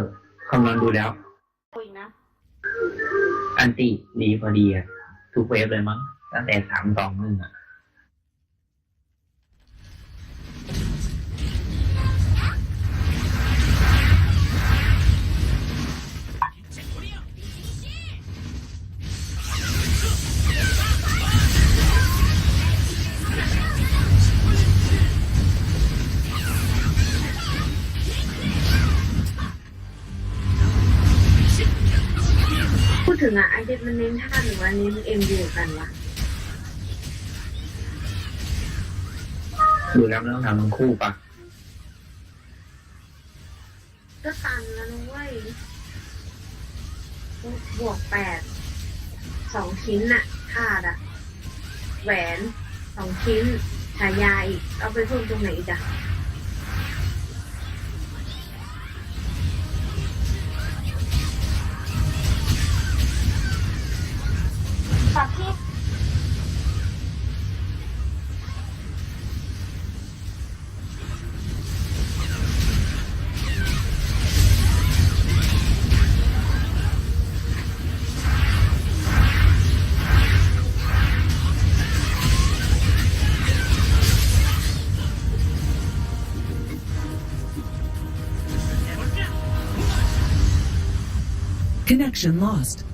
อคำนวณดูแล้วคุยนะอันติดีพอดีอะทุกเวฟเลยมั้งตั้งแต่สามสองหนึ่งอะ ถึงอะไอเด็ดมันเน้นท่าหรือว่าเน้นเอ็มยูกันวะดูแล้วไม่ต้องทำทั้งคู่ปะก็ตันแล้วนะเว้ยบวกแปดสองชิ้นน่ะธาตุอะแหวนสองชิ้นฉายาอีก เอาไปเพิ่มตรงไหนอีกอะ Connection lost.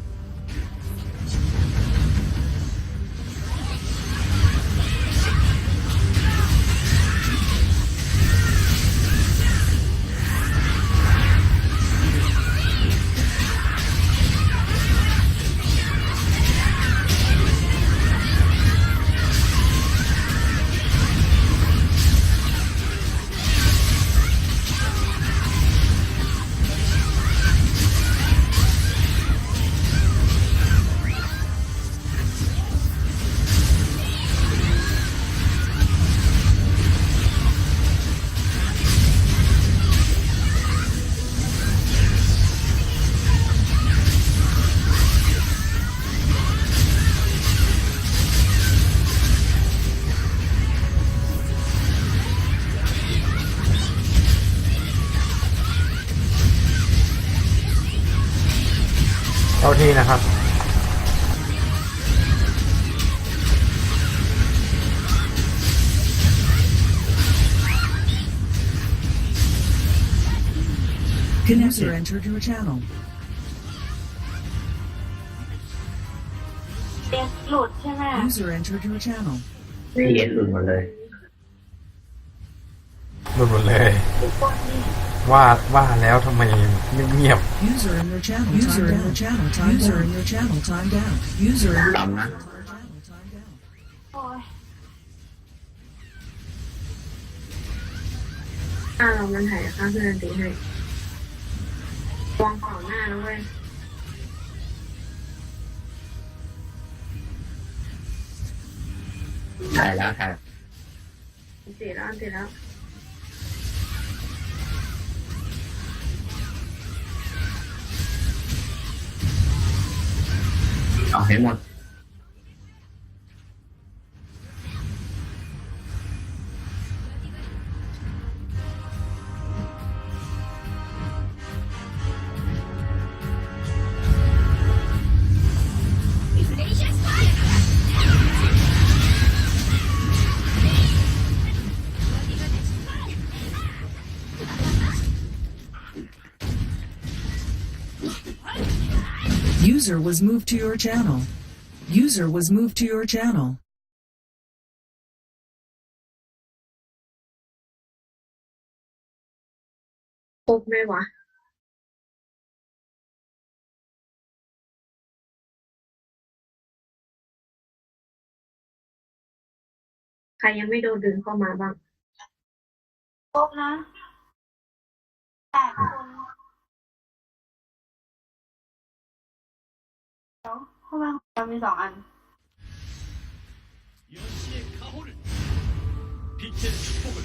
าที่นะครับ User entered your channel. เด็กหลุดใช่ไหม User entered your channel. พีเอสหลุดหมดเลย หลุดหมดเลย ทุกคนนี่ ว่าว่าแล้วทำไมเงียบ User in your channel. User in your channel. User in your channel. Timed out. User in your ต่ำนะ channel. Timed out. โอ้ยอ้าวมันถ่ายค่าเพื่อนตีให้วางต่อหน้าแล้วเว้ยถ่ายแล้วถ่ายเสียแล้วเสียแล้ว เอาให้หมด User was moved to your channel. User was moved to your channel. ครบไหมวะ ใครยังไม่โดนดึงเข้ามาบ้าง ครบนะแปดคน เดี๋ยวทำไมเรามีสองอัน 여시의 가호를 빛의 축복을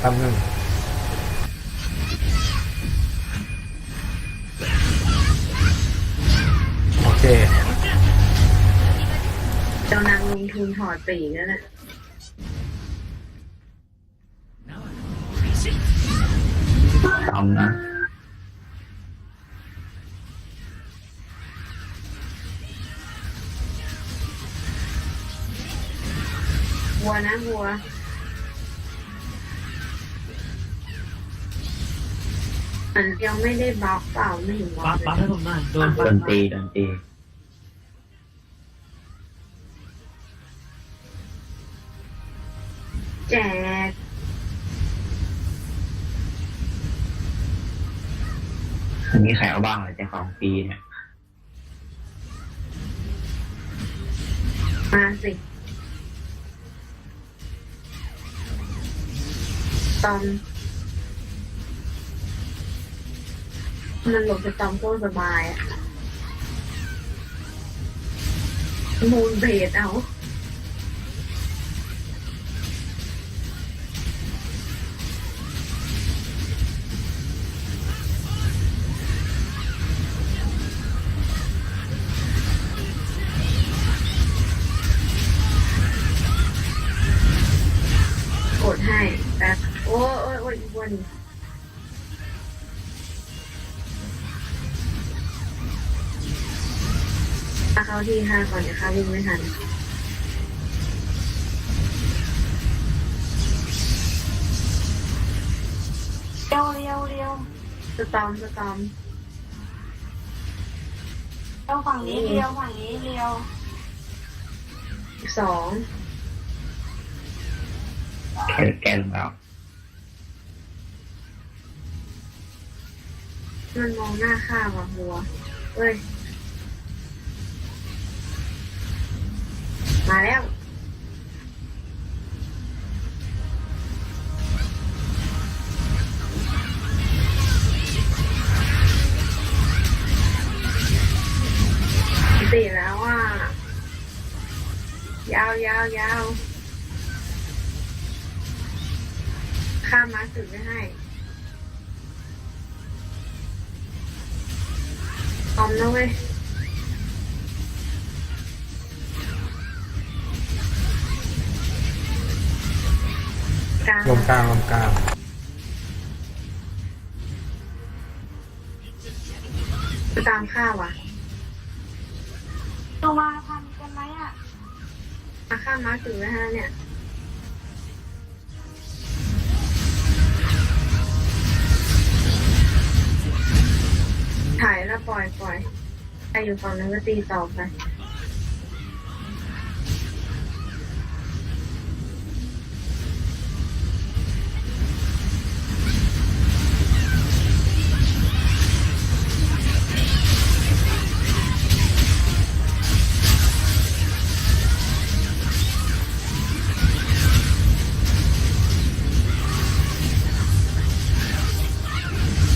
แป๊บหนึงครับแป๊บหนึงโอเคเจ้านางลงทุนถอดปีกแล้วนะตอมนะ ยังไม่ได้บล็อกเปล่าไม่เห็นบล็อปั๊กบปั๊บเลให้ยผมหน่อยโดนโดนตีโดนตีแจกมีใครเอาบ้างเหรอแจกของฟรีเนี่ยมาสิตอม มันหลบไปตอมโคตรสบายอะมูนเบสเอากดให้แป๊บโอ้ยโอ้ยโอ้ยอีกวัน ที่ห้าก่อนนะคะวิ่งไม่ทันเร็วเร็วเร็วสตอมสตอมเร็วฝั่งนี้เร็วฝั่งนี้เร็วสองแกแกลงแล้วมันมองหน้าข้าว่ะหัวเอ้ย มาแล้ว ตีแล้วอะ ยาวยาวยาวข้ามมาสึกไม่ให้อมนะเว้ย กลางลมกลางลมกลางตามข้าวอะลงมาทันกันไหมอะมาข้ามมาถึงแล้วฮะเนี่ยถ่ายแล้วปล่อยปล่อยใครอยู่ฝั่งนั้นก็ตีต่อไป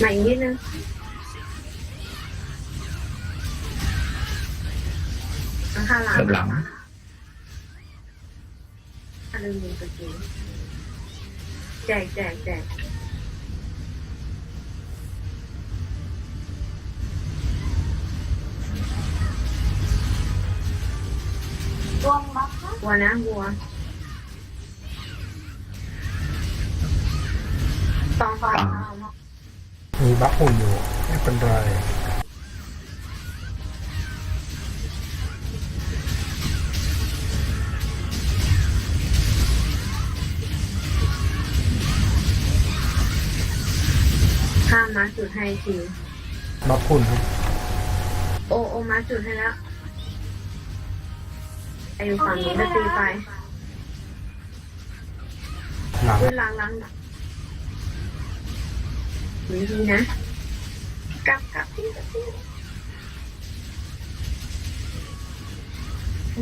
มาอีกนิดนึงข้างหลังเกือบหลังอันนึงมีกระกินแจกแจกแจกรวมบัฟนะวัวนะวัวตองฟังเอาเนาะ มีบัฟหุ่นอยู่ไม่เป็นไรข้ามมาจุดให้ทีบัฟหุ่นครับโอโอมาจุดให้แล้วไออยู่ฝั่งนี้ก็ตีไปหลังขึ้นล้างล้างหลัง ดีดีนะกลับกลับที่กับที่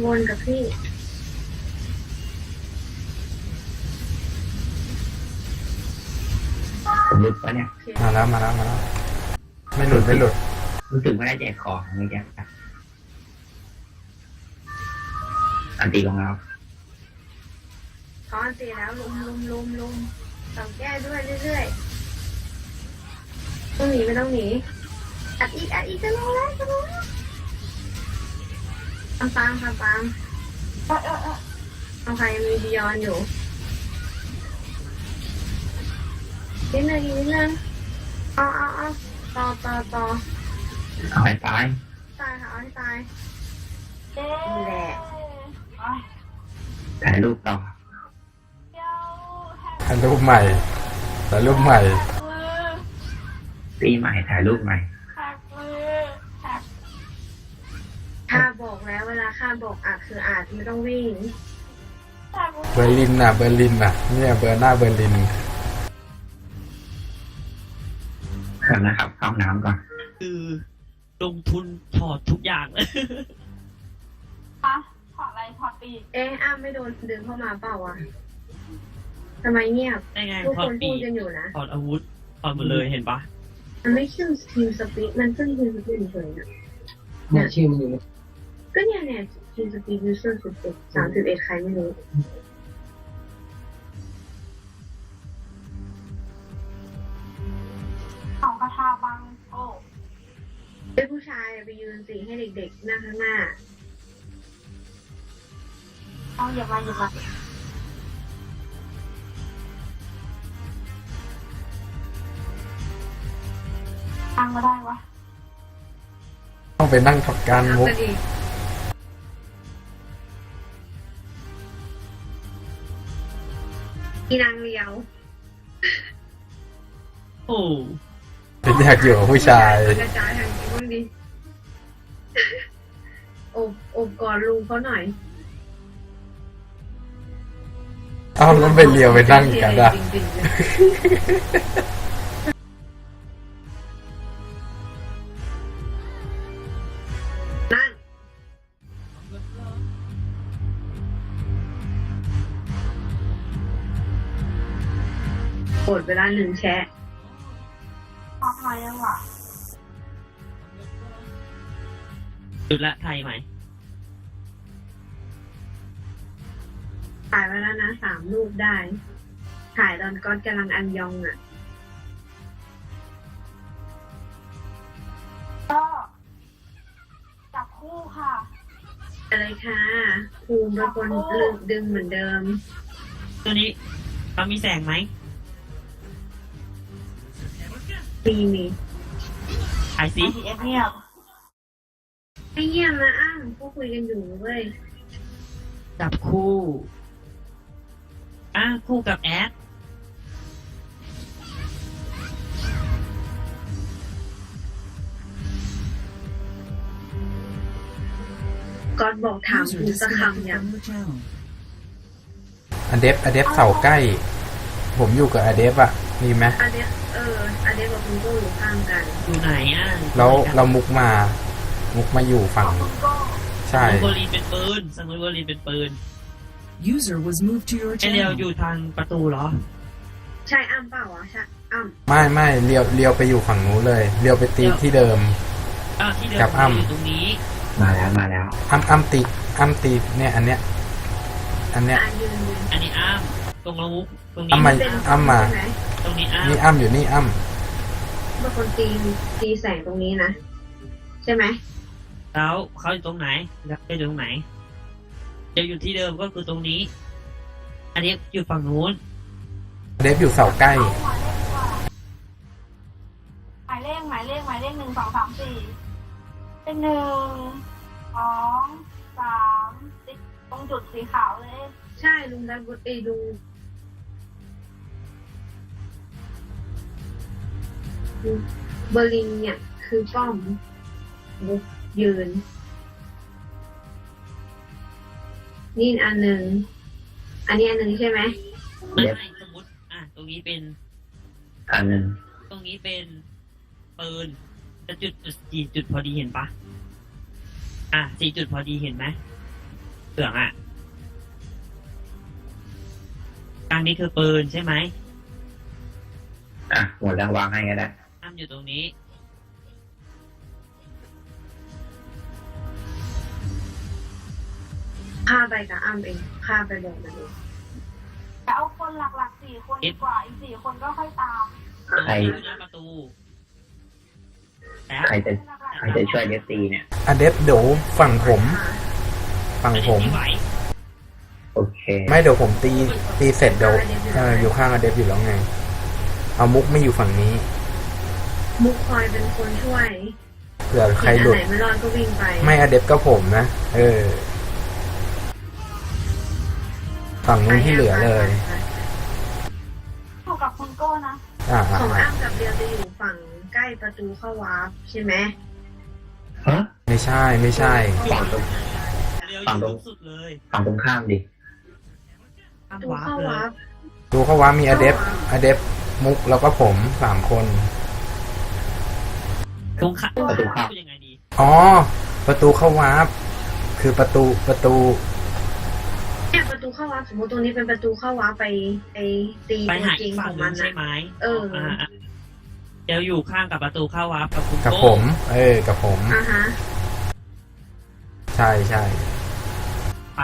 วนกับพี่ผมหลุดปะเนี่ย มาแล้วมาแล้วมาแล้วไม่หลุดไม่หลุดรู้สึกไม่ได้แจกของเมื่อกี้อันตีของเราถอนตีแล้วลุมลุมลุมลุมเต่าแก้ด้วยเรื่อยๆ ต้องหนีไม่ต้องหนีอัดอีกอัดอีกจะลงแล้วจะลงแล้วตามตามตามตามเออเออเออทางใครยังมีบิยอนอยู่นิดนึงอีกนิดนึงเอาเอาเอาต่อต่อต่อเอาให้ตายตายค่ะเอาให้ตายเย้นี่แหละไปถ่ายรูปต่อเดี๋ยวแฮกถ่ายรูปใหม่ถ่ายรูปใหม่มือ ปีใหม่ถ่ายรูปใหม่แฮกมือแฮกข้าบอกแล้วเวลาข้าบอกอาจคืออาจไม่ต้องวิ่งแฮกมือเบอร์ลินน่ะเบอร์ลินน่ะเนี่ยเบอร์หน้าเบอร์ลินเดี๋ยวนะครับเข้าห้องน้ำก่อน คือลงทุนถอดทุกอย่างเลยฮะถอดอะไรถอดปีกเอ๊ะอ้าไม่โดนดึงเข้ามาเปล่าวะทำไมเงียบได้ไงทุกถอคดนปีพูดกกันอยู่นะถอดอาวุธถอดหมดเลยเห็นปะ มันไม่ขึ้นทีมสปีดมันขึ้นทีมสปีดเฉยๆนะเนี่ยชื่อมันอยู่ก็เนี่ยเนี่ยทีมสปีดยูเซอร์สิบเอ็ดสามสิบเอ็ดใครไม่รู้ของกระทาบังโอ้ไอ้ผู้ชายไปยืนสีให้เด็กๆนั่งข้างหน้าเอาอย่ามาอย่ามา ตั้งก็ได้วะต้องไปนั่งทับการมุกกันอีกอีนางเลียวโอ้อยากอยู่กับผู้ชายกระจายทางนี้บ้างดิโอบโอบกอดลุงเขาหน่อยเอ้าแล้วไปเลียวไปนั่งกันอะ จริงๆเลย หนึ่งแชะออกมายังวะจุดละไทยไหมถ่ายไว้แล้วนะสามรูปได้ ถ่ายตอนก๊อตกำลังอันยองอะ ก็จับคู่ค่ะ อะไรคะภูมิเป็นคนลึกดึงเหมือนเดิม ตัวนี้เรามีแสงไหม มีมีถ่ายสิไอทีเอฟเงียบไม่เยี่ยมนะอ้างพวกคุยกันอยู่เว้ยจับคู่อะคู่กับแอดก๊อตบอกถาม User กูสัก disconnected คำยัง from your channel. อเดฟอเดฟเสาใกล้ ผมอยู่กับอเดฟอะ มีไหมอันเนี้ยเอออันเนี้ยกับคุณโก้อยู่ข้างกันอยู่ไหนอะแล้วเรามุกมา มุกมาอยู่ฝั่งคุณโก้ใช่สังเวรีเป็นปืนสังเวรีเป็นปืน User was moved to your ไอเดียว channel. อยู่ทางประตูเหรอ ใช่อ้ำเปล่าวะใช่อ้ำไม่ไม่เลียวเลียวไปอยู่ฝั่งนู้นเลยเลียวไปตีที่เดิมอ้าวที่เดิมกับอ้ำอยู่ตรงนี้ มาแล้วมาแล้วอ้ำอ้ำตีอ้ำตีเนี่ยอันเนี้ยอันเนี้ยอะยืนยืนอันนี้อ้าม ตรงละมุกตรงนี้อ้ำมาเป็นอ้ำมา ใช่ไหมตรงนี้อ้ามนี่อ้ำอยู่นี่อ้ำเป็นคนตีตีแสงตรงนี้นะ ใช่ไหมแล้วเขาอยู่ตรงไหนแล้วไปอยู่ตรงไหนเดี๋ยวอยู่ที่เดิมก็คือตรงนี้ อันนี้อยู่ฝั่งนู้นเดฟอยู่เสาใกล้เอาหมายเลขดีกว่าหมายเลขหมายเลขหมายเลขหนึ่งสองสามสี่เป็นหนึ่งสองสามติ๊กตรงจุดสีขาวเลย ใช่ลุงดับเอยลุง เบอร์ลินเนี่ย คือป้อมบุกยืน นี่อันหนึ่ง อันนี้อันหนึ่งใช่ไหมไม่เดี๋ยวไม่สมมติ อะ ตรงนี้เป็น อันหนึ่งตรงนี้เป็นปืนจะจุดจุดสี่จุดพอดีเห็นปะอะสี่จุดพอดีเห็นไหมเหลืองอะกลางนี้คือปืนใช่ไหมอะหมดแล้ววางให้ก็ได้ อ้ามอยู่ตรงนี้ข้าไปกับอ้ำเองข้าไปบอกมันเองจะเอาคนหลักๆสี่สี่คนดีกว่าอีกสี่คนก็ค่อยตามใครอยู่หน้าประตูแล้วใครจะใครจะช่วยเดฟตีเนี่ยอเดฟเดี๋ยวฝั่งผม ฝั่งผมไม่ไหวโอเคไม่เดี๋ยวผมตีตีเสร็จเดี๋ยวเอออยู่ข้างอเดฟอยู่แล้วไง เอามุกไม่อยู่ฝั่งนี้ มุกคอยเป็นคนช่วยเผื่อใครเห็นหลุอันดไหนไม่รอดก็วิ่งไปไม่อเดฟก็ผมนะ เออ ฝั่งนู้นที่เหลือเลย อยู่กับคุณโก้นะ อ่าอ่าของอ่าอ้ำกับเดียวจะอยู่ฝั่งใกล้ประตูเข้าวาร์ปใช่ไหมฮะไม่ใช่ ไม่ใช่ ฝั่งตรงเร็วอฝั่งตรยู่งสุดเลยฝั่งตรงข้ามดิข้ามประตูวาร์ปเข้าเลวายร์ป ดูเขาว่ามีอเดฟอเดฟมุกแล้วก็ผมสามคน ตรงข้ามประตูข้ามพูดยังไงดีอ๋อ ประตูเข้าวาร์ปคือประตูประตู เนี่ยประตูเข้าวาร์ปสมมติตรงนี้เป็นประตูเข้าวาร์ปไปไปตีไปตัวหาจริอีงกขฝั่งองหนึมันงใช่นะ ไหมเอออ่าเดี๋ยวอยู่ข้างกับประตูเข้าวาร์ปกับคุณกับโก้ผม เออ กับผม อ่าฮะ ใช่ใช่ไป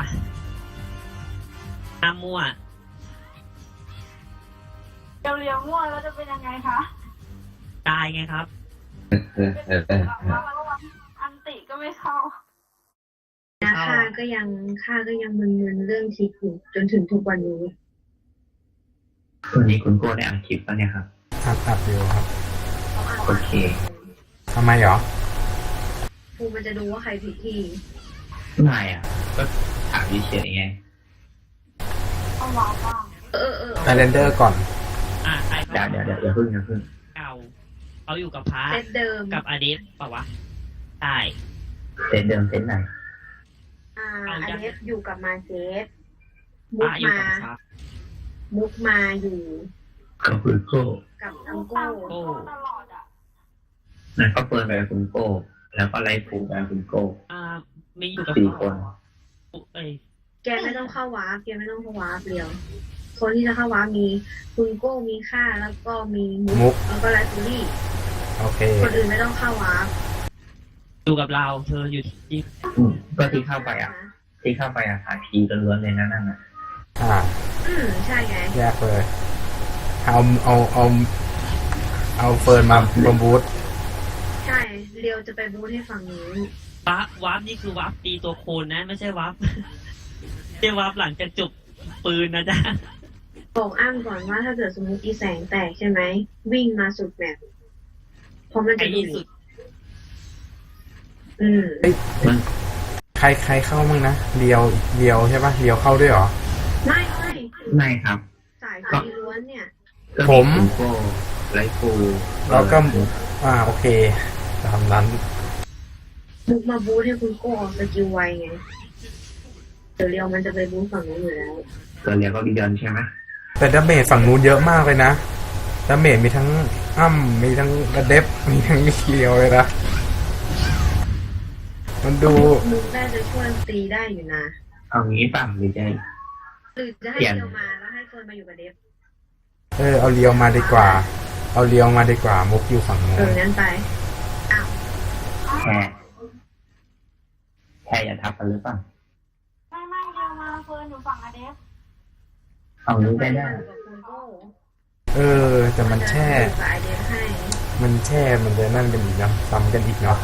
ห้ามมั่วเดี๋ยวเลี้ยวมั่วแล้วจะเป็นยังไงคะ ตายไงครับเออเออเออแบบว่าระวังอันติก็ไม่เข้านะข้าก็ยังข้าก็ยังมึนๆเรื่องทิกอยู่จนถึงทุกวันนี้วันนี้คุณโก้ได้อ่านคลิปแล้วเนี่ยครับอัดอัดอยู่ครับโอเคทำไมเหรอครูมันจะดูว่าใครผิดที่ไม่อะ ก็ถามเฉยๆไงเข้าวาร์ปบ้างเออเออไอเรนเดอร์ก่อนอ่าใครเดี๋ยวเดี๋ยวเดี๋ยวอย่าพึ่งอย่าพึ่ง เก่าเขาอยู่กับพระเซตเดิมกับอเดฟเปล่าวะใช่เซตเดิมเซตไหนอ่าเอาอันยังนี้อยู่กับมาเจสพมุกระอยู่มา กับพระมุกมาอยู่ก็คุณโก้กับต้อัองงตาโก้มคุณโก้ตลอดอะนั่นก็เปิดไปกับคุณโก้แล้วก็ไล่ฟูไปกับคุณโก้อ่ามีอยู่กับสี่คน เอ้ยแกไม่ต้องเข้าวาร์ปแกไม่ต้องเข้าวาร์ปเดียว คนที่จะเข้าวาร์ปมีคุณโก้มีค่าแล้วก็มีมุมุกกแล้วก็ไลฟ์ฟูรี่ โอเค คนอื่นไม่ต้องเข้าวาร์ปอยู่กับเราเธออยู่ที่อืมก็ที่เข้าไปอะ ที่เข้าไปอะหาพีล้วนๆเลยนะนั่นอะอ่า อืมใช่ไง แยกเลย เอา เอา เอา เอาเฟิร์นมาบมบูทใช่เรียวจะไปบูธให้ฝั่งนี้วาร์ปวาร์ปนี่คือวาร์ปตีตัวโคนนะไม่ใช่วาร์ปไม่ใช่วาร์ปหลังจากจบปืนนะจ๊ะ บอกอ้ำก่อนว่าถ้าเกิดสมมติอีแสงแตกใช่ไหม วิ่งมาสุดแบบ เพราะมันไอ้จะดูที่สุด อืมใครใครเข้ามั่งนะเรียวเรียวใช่ปะเรียวเข้าด้วยเหรอ ไม่ไม่ไม่ครับ สายไฟล้วนเนี่ย ก็ผมคุณโก้ไล่ฟูแล้วก็ อ่าโอเค ตามนั้นมุกมาบูธให้คุณโก้ออกสกิลไวไงเดี๋ยวเรียวมันจะไปบูธฝั่งนู้นอยู่แล้ว ตัวเรียกก็บิยอนใช่ไหมแต่ดาเมจฝั่งนู้นเยอะมากเลยนะดาเมจมีทั้งอ้ำมีทั้งอเดฟ มีทั้งเรียวเลยนะ มันดูมุกได้จะช่วยตีได้อยู่นะ เอางี้ป่ะหรือจะหรือจะให้เปลี่ยนเรียวมาแล้วให้เฟิร์นมาอยู่กับเดฟเออเอาเรียวมาดีกว่า เอาเรียวมาดีกว่า มุกอยู่ฝั่งนู้เออนงั้นไปอ้าวแค่แค่อย่าทับกันหรือเปล่าไม่ไม่เดียวมาเฟิร์นอยู่ฝั่งอเดฟเอานี้ได้ได้อยู่กับคุณโก้เออ แต่มันแช่จะอยู่กับไอเดฟให้ มันแช่มันจะนั่นกันอีกเนาะซ้ำกันอีกเนาะ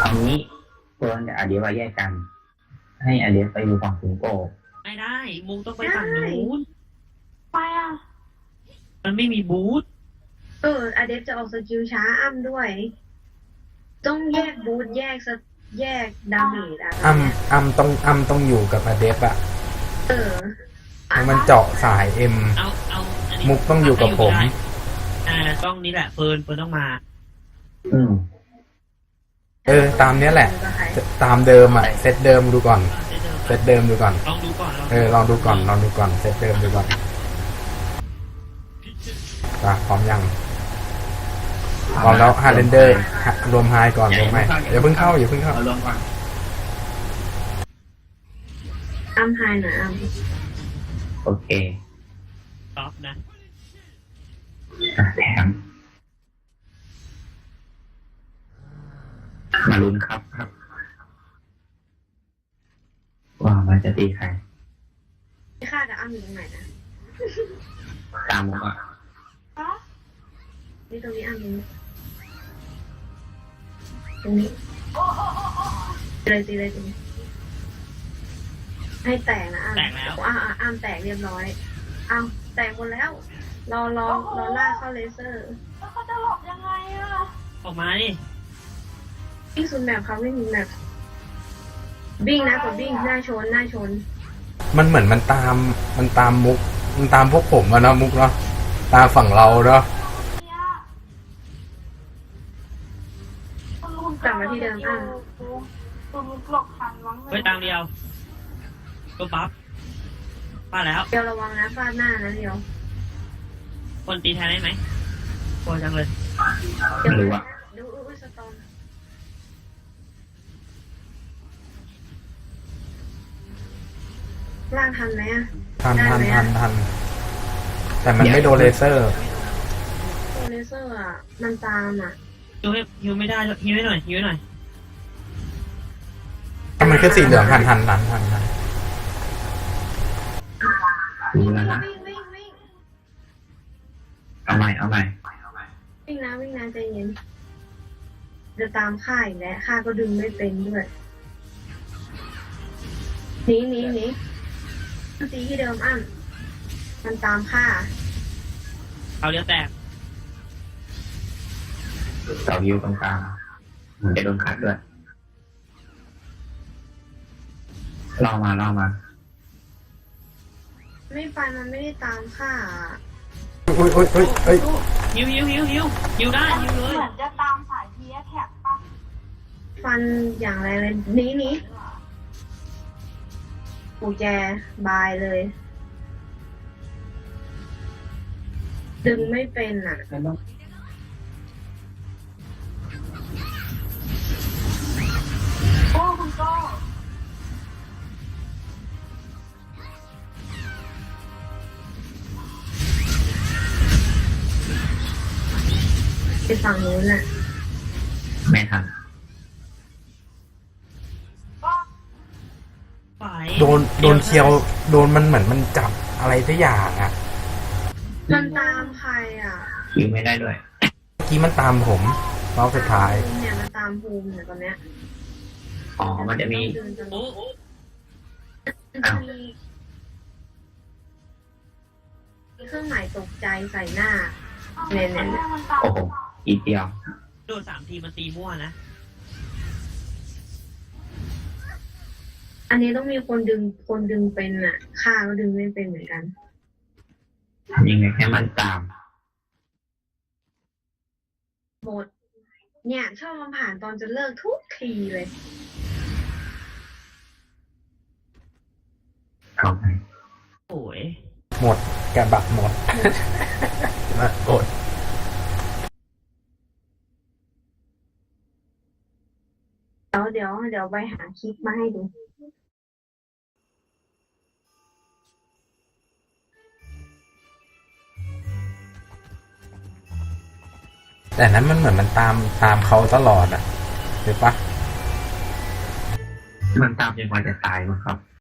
เอางี้ตัวกับอาเดียว่าแยกกัน ให้อาเดียไปอยู่ฝั่งคุณโก้ไม่ได้มุงต้องไปฝั่งนู้นไปอะ มันไม่มีบูธเออไอเดฟจะออกสกิลช้าอ้ำด้วย ต้องแยกบูธแยกสแยกดาเมจอะตอนเนี้ยอ้ำอ้ำต้องอ้ำต้องอยู่กับอเดฟอะเออให้มันเจาะสายเอ็ม เอาเอาอันนี้มุกต้องอยู่กับผม อ่าต้องนี่แหละเฟิร์นเฟิร์นต้องมา อืม เออ ตามเนี้ยแหละอยู่กับใครตามเดิมอะเซตเดิมดูก่อนเดี๋ยวเดิมเซตเดิมดูก่อน ลองดูก่อนเออ ลองดูก่อน ลองดูก่อน เซตเดิมดูก่อนอะพร้อมยัง พร้อมแล้วฮาร์เรนเดอร์รวมไฮก่อนรวมไฮอย่าเพิ่งเข้าอย่าเพิ่งเข้า เอาลงก่อนอ้ำไฮหน่อยอ้ำโอเคตอบนะอะ แถมมาลุ้นครับครับ ว่ามันจะตีใครค่ากับอ้ำอยู่ตรงไหนนะตามผมอะฮะนี่ตรงนี้อันนี้ตรงนี้โอ้โอ้โอ้โอ้ตีเลยตีเลยตรงนี้ให้แตกนะอ้ามแตกแล้วอ้าวอ้ามแตกเรียบร้อยอ้าวแตกหมดแล้ว รอรอรอล่ากเข้าเลเซอร์แล้วเขาจะหลบยังไงอะออกมาดิวิ่งสุดแบบเขาไม่มีแบบวิ่งนะกดวิ่งหน้าชนหน้าชน มันเหมือนมันตามมันตามมุก มันตามพวกผมอะเนาะมุกเนาะตามฝั่งเราเนาะเนี่ยคุณลุงกลับมาที่เดิมอะคุณลุงหลบทันมั้งเฮ้ยตามเดียวก็บัฟมาแล้ว เดี๋ยวระวังนะฟาดหน้านะเดี๋ยว คนตีแทนได้ไหมกลัวจังเลยเดี๋ยวหรือว่าเดี๋ยวอุ้ยสตอมล่างทันไหมอะทันได้ทันไหมทัอะนทันแต่มันไม่โดนเลเซอร์ตัวเลเซอร์อะ มันตามอะฮิวให้ฮิวไม่ได้ฮิวให้หน่อยฮิวให้หน่อยถ้ามันขึ้นสีเหลืองทันทันทันทันทัน รู้แล้วนะ วิ่งวิ่งวิ่ง เอาใหม่เอาใหม่วิ่งนะวิ่งนะใจเย็นจะตามข้าอีกแล้วข้าก็ดึงไม่เป็นด้วยหนีหนีหนีตีที่เดิมอั้นมันตามข้าเอาเดียวแตกเสาฮิวตรงกลางมันจะโดนขัดด้วยล่อมาล่อมา ไม่ไปมันไม่ได้ตามข้า อะอุ้ยอุ้ยอุ้ยเอ้ยฮิวฮิวฮิวฮิวฮิวได้ฮิวเลยเหมือนจะตามสายพีแท็กปะฟันอย่างไรเลยหนีหนีปูแจบายเลย ดึงไม่เป็นอะโอ้ ฝั่งนู้นน่ะ ไม่ทันก็ไปโดนโดนเคียวโดนมันเหมือนมันจับอะไรสักอย่างอะมันตามใครอะฮิวไม่ได้ด้วยเมื่อกี้มันตามผมรอบสุดท้ายภูมิเนี่ยมันตามภูมิเนี่ยตอนเนี้ยอ๋อมันจะมีเดินจนโอ้โอ้มันจะมีมีเครื่องหมายตกใจใส่หน้าเนี่ยเนี่ยเนี่ยมันตามโอ้โห อีกเดียวโดนสามทีมันตีมั่วนะ อันนี้ต้องมีคนดึงคนดึงเป็นอะข้าก็ดึงไม่เป็นเหมือนกัน ยังไงให้มันตาม หมด เนี่ยชอบมาผ่านตอนจะเลิกทุกทีเลยเอาไปโอ้ย หมดแกะบักหมด มาโอด เดี๋ยวเดี๋ยวเดี๋ยวไปหาคลิปมาให้ดู แต่นั้นมันเหมือนมันตามตามเขาตลอดอะหรือปะมันตามจนกว่าจะตายมั้งครับ